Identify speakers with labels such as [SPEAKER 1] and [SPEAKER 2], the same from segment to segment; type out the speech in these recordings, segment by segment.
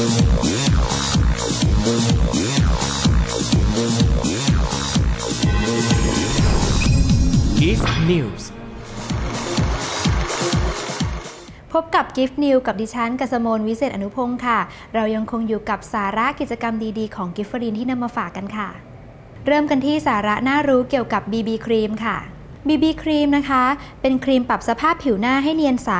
[SPEAKER 1] Gift News
[SPEAKER 2] พบกับ Gift New กับดิฉันกัสมนวิเศษอนุพงศ์ค่ะ เรายังคงอยู่กับสาระกิจกรรมดีๆ ของ g i f t ฟรินที่นำมาฝากกันค่ะ เริ่มกันที่สาระน่ารู้เกี่ยวกับ BB ครีมค่ะ BB ครีมนะคะ เป็นครีมปรับสภาพผิวหน้าให้เนียนใส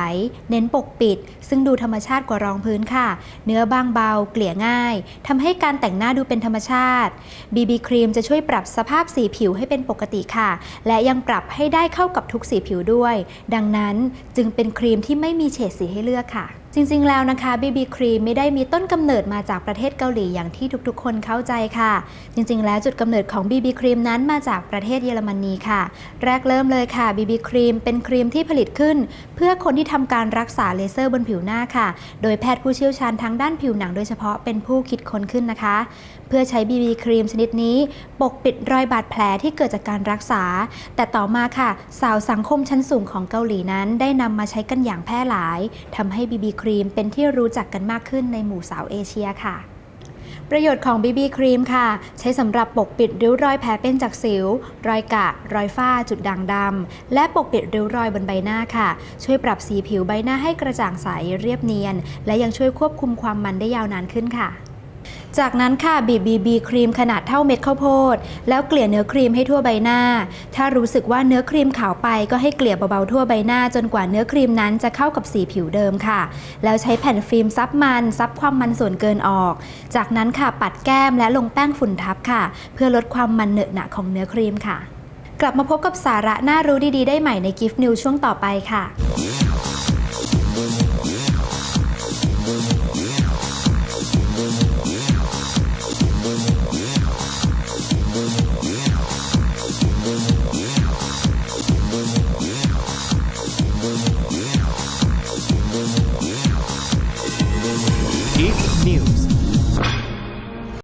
[SPEAKER 2] เน้นปกปิด ซึ่งดูธรรมชาติกว่ารองพื้นค่ะ เนื้อบางเบา เกลี่ยง่ายทำให้การแต่งหน้าดูเป็นธรรมชาติ BB ครีมจะช่วยปรับสภาพสีผิวให้เป็นปกติค่ะ และยังปรับให้ได้เข้ากับทุกสีผิวด้วย ดังนั้นจึงเป็นครีมที่ไม่มีเฉดสีให้เลือกค่ะ จริงๆ แล้วนะคะ BB ครีมไม่ได้มีต้นกำเนิดมาจากประเทศเกาหลีอย่างที่ทุกๆ คนเข้าใจค่ะ จริงๆ แล้วจุดกำเนิดของ BB ครีมนั้นมาจากประเทศเยอรมนีค่ะ แรกเริ่มเลยค่ะ BB ครีมเป็นครีมที่ผลิตขึ้น เพื่อคนที่ทำการรักษาเลเซอร์บนผิวหน้าค่ะ โดยแพทย์ผู้เชี่ยวชาญทางด้านผิวหนังโดยเฉพาะเป็นผู้คิดค้นขึ้นนะคะ เพื่อใช้ BB ครีมชนิดนี้ ปกปิดรอยบาดแผลที่เกิดจากการรักษา แต่ต่อมาค่ะ สาวสังคมชั้นสูงของเกาหลีนั้น ได้นำมาใช้กันอย่างแพร่หลายทำให้ BB ครีมเป็นที่รู้จักกันมากขึ้นในหมู่สาวเอเชียค่ะ ประโยชน์ของ BB ครีมค่ะ ใช้สำหรับปกปิดริ้วรอยแผลเป็นจากสิว รอยกะ รอยฝ้า จุดด่างดำ และปกปิดริ้วรอยบนใบหน้าค่ะ ช่วยปรับสีผิวใบหน้าให้กระจ่างใสเรียบเนียน และยังช่วยควบคุมความมันได้ยาวนานขึ้นค่ะ จากนั้นค่ะบีบบีบีครีมขนาดเท่าเม็ดข้าวโพด แล้วเกลี่ยเนื้อครีมให้ทั่วใบหน้า ถ้ารู้สึกว่าเนื้อครีมขาวไปก็ให้เกลี่ยเบาๆทั่วใบหน้าจนกว่าเนื้อครีมนั้นจะเข้ากับสีผิวเดิมค่ะ แล้วใช้แผ่นฟิล์มซับมันซับความมันส่วนเกินออก จากนั้นค่ะปัดแก้มและลงแป้งฝุ่นทับค่ะ เพื่อลดความมันเหนอะหนะของเนื้อครีมค่ะ กลับมาพบกับสาระน่ารู้ดีๆ ได้ใหม่ใน Gift New ช่วงต่อไปค่ะ Chief News.